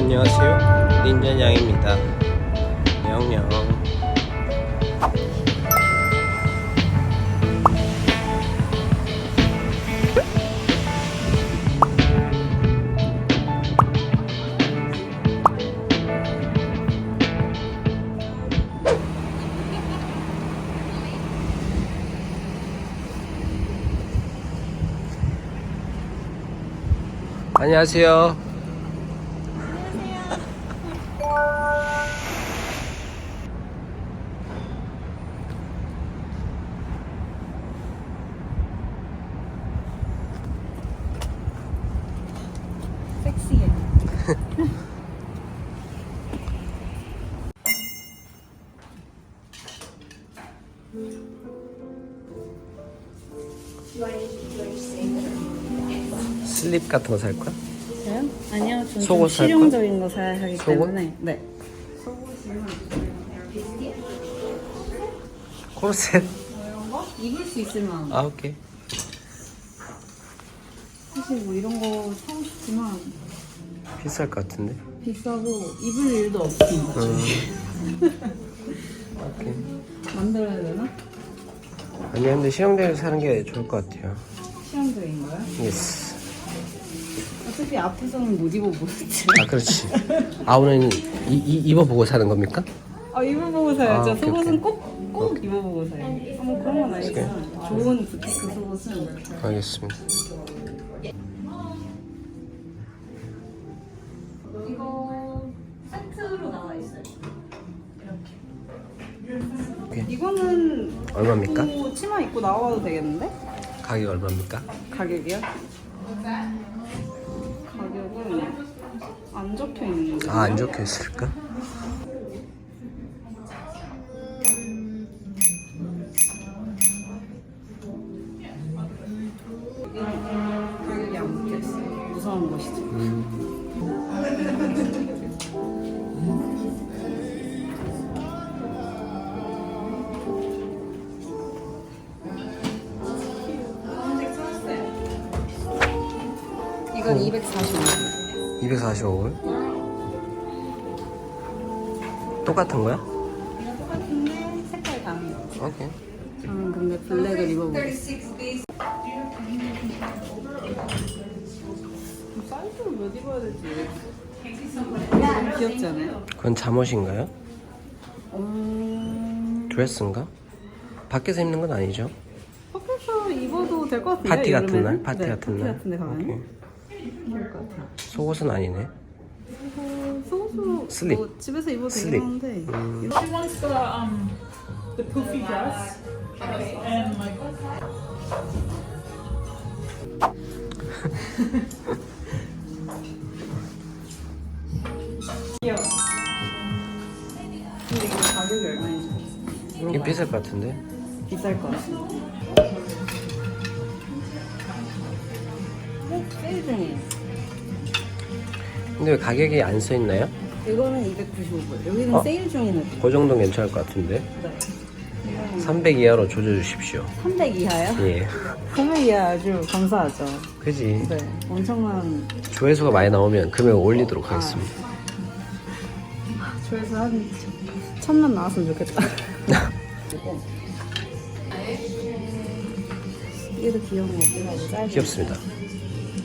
안녕하세요. 닌자냥입니다. 명령. 안녕하세요. 섹시해. 슬립 같은 거 살 거야? 저요? 아니요, 저는 속옷 좀살 거야? 실용적인 거 사야 하기 속옷? 때문에. 네. 코르셋. 이런 거? 입을 수 있으면 아 오케이. 사실 뭐 이런 거 사고 싶지만 비쌀 것 같은데. 비싸고 입을 일도 없습니다. 음. 오케이. 만들어야 되나? 아니 근데 실용적으로 사는 게 좋을 것 같아요. 거야? 예스. 어차피 앞에서는 못 입어보겠지. 아 그렇지. 아 오늘 이, 이, 입어보고 사는 겁니까? 아 입어보고 사야죠. 아, 오케이, 속옷은 오케이. 꼭, 꼭 입어보고 사요. 아, 뭐 그런 건 아니지만 좋은 부티크 속옷은 알겠습니다. 이거 세트로 나와 있어요. 오케이. 이거는 얼마입니까? 입고 치마 입고 나와도 되겠는데? 가격이 얼마입니까? 가격이요? 가격은 안 적혀 있는 거. 아안 적혀 있을까? 245원. 245원. 똑같은 거야? 이거 똑같은데 색깔이 다른 거. 오케이. 저는 근데 블랙을 입어보겠어요. 사이즈를 몇 입어야 될지 너무 귀엽지 않아요? 그건 잠옷인가요? 음... 드레스인가? 밖에서 입는 건 아니죠? 밖에서 입어도 될 것 같은데 파티 같은? 날? 파티 네, 같은 파티 날? 같은 데 가면 오케이. 같아요 속옷은 아니네. 속옷으로 슬립. 뭐 집에서 입어도 슬립. 되긴 한데 음. She wants the um the poofy dress and like 근데 이거 가격이 얼마인지 비쌀 것 같은데? 비쌀 것 같아 요 어? 세일 중이에요 근데 왜 가격이 안 써 있나요? 이거는 295불 여기는 어? 세일 애들 그 정도 는 괜찮을 것 같은데? 네. 이거는 300 이하로 조져주십시오. 300 이하요? 예. 300 이하 아주 감사하죠 그지? 네 엄청난 조회수가 많이 나오면 금액을 올리도록 하겠습니다. 조회수 한 천만 나왔으면 좋겠다 이게 더 귀여운 거 같기도 짧은 귀엽습니다.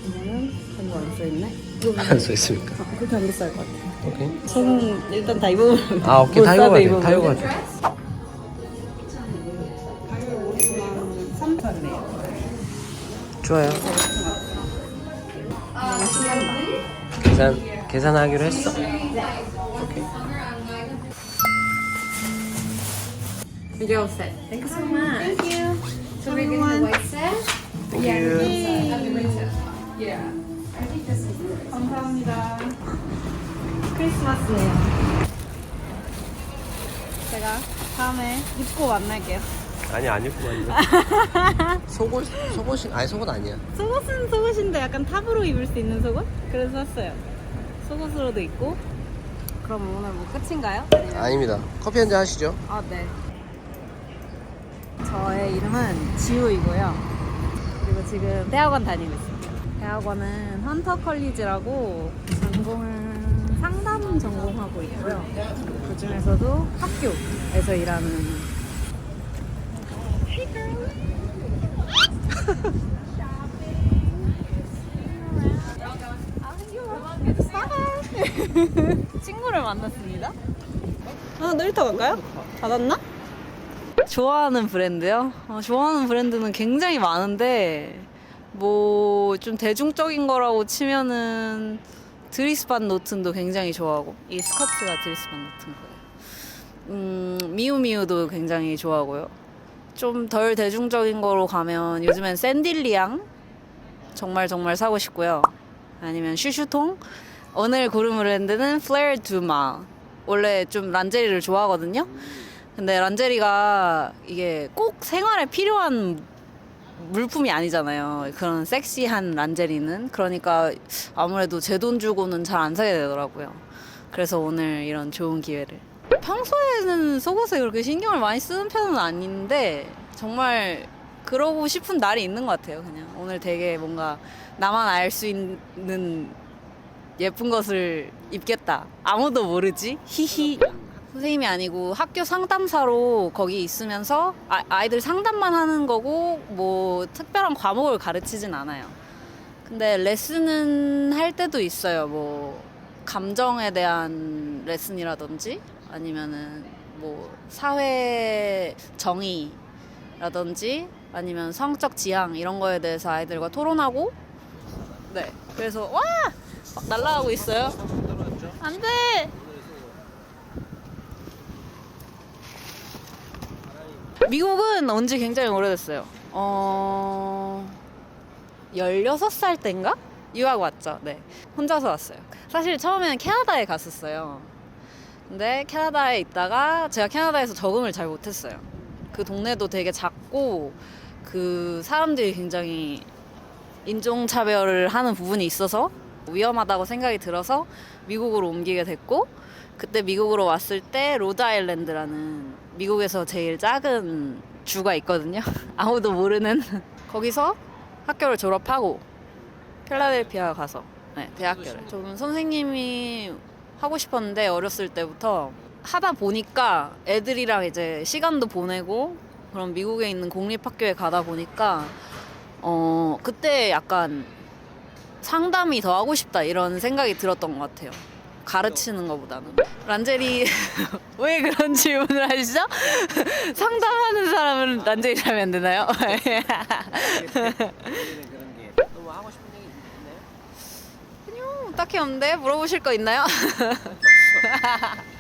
이거는 별로 안 써있네 이거 안써 있습니까? 아, 그렇게 안 비쌀 것 같아 오케이. 저는 일단 다 입어보면 아, 오케이. 다 입어봐야 돼. 다. 입어봐야 돼. 가격 50만 3천이네요 좋아요. 계산, 계산하기로 했어. You're all set. Thank you so much. Thank you. So we're getting the white set. Thank you. Yeah. 감사합니다. 크리스마스네요. 제가 다음에 입고 만날게요. 아니, 안 입고 왔네. 속옷, 속옷이, 아니, 속옷 아니야. 속옷은 속옷인데 약간 탑으로 입을 수 있는 속옷? 그래서 샀어요. 속옷으로도 입고. 그럼 오늘 뭐 끝인가요? 아닙니다. 커피 한 잔 하시죠. 아, 네. 저의 이름은 지우이고요. 그리고 지금 대학원 다니고 있습니다. 대학원은 헌터 컬리지라고 전공을 상담 전공하고 있고요. 그 중에서도 학교에서 일하는. 친구를 만났습니다. 아, 놀이터 갈까요? 닫았나? 좋아하는 브랜드요? 어, 좋아하는 브랜드는 굉장히 많은데 뭐 좀 대중적인 거라고 치면은 드리스반 노튼도 굉장히 좋아하고 이 스커트가 드리스반 노튼 거예요. 음, 미우미우도 굉장히 좋아하고요. 좀 덜 대중적인 거로 가면 요즘엔 샌딜리앙 정말 정말 사고 싶고요. 아니면 슈슈통 오늘 고른 브랜드는 플레어 두마 원래 좀 란제리를 좋아하거든요. 근데 란제리가 이게 꼭 생활에 필요한 물품이 아니잖아요. 그런 섹시한 란제리는 그러니까 아무래도 제 돈 주고는 잘 안 사게 되더라고요. 그래서 오늘 이런 좋은 기회를. 평소에는 속옷에 그렇게 신경을 많이 쓰는 편은 아닌데 정말 그러고 싶은 날이 있는 것 같아요. 그냥 오늘 되게 뭔가 나만 알 수 있는 예쁜 것을 입겠다. 아무도 모르지. 히히. 선생님이 아니고 학교 상담사로 거기 있으면서 아, 아이들 상담만 하는 거고 뭐 특별한 과목을 가르치진 않아요. 근데 레슨은 할 때도 있어요. 뭐 감정에 대한 레슨이라든지 아니면은 뭐 사회 정의라든지 아니면 성적 지향 이런 거에 대해서 아이들과 토론하고 네 그래서 와 날라가고 있어요. 안돼. 미국은 온지 굉장히 오래됐어요. 어, 16살 때인가? 유학 왔죠. 네. 혼자서 왔어요. 사실 처음에는 캐나다에 갔었어요. 근데 캐나다에 있다가 제가 캐나다에서 적응을 잘 못했어요. 그 동네도 되게 작고 그 사람들이 굉장히 인종차별을 하는 부분이 있어서 위험하다고 생각이 들어서 미국으로 옮기게 됐고 그때 미국으로 왔을 때 로드아일랜드라는 미국에서 제일 작은 주가 있거든요. 아무도 모르는 거기서 학교를 졸업하고 필라델피아 가서 네, 대학교를. 저는 선생님이 하고 싶었는데 어렸을 때부터 하다 보니까 애들이랑 이제 시간도 보내고 그럼 미국에 있는 공립학교에 가다 보니까 어 그때 약간 상담이 더 하고 싶다 이런 생각이 들었던 것 같아요. 가르치는 것보다는 란제리 왜 그런 질문을 하시죠? 상담하는 사람은 란제리라면 안 되나요? 그런 게 너무 하고 싶은 얘기 있나요? 딱히 없는데 물어보실 거 있나요?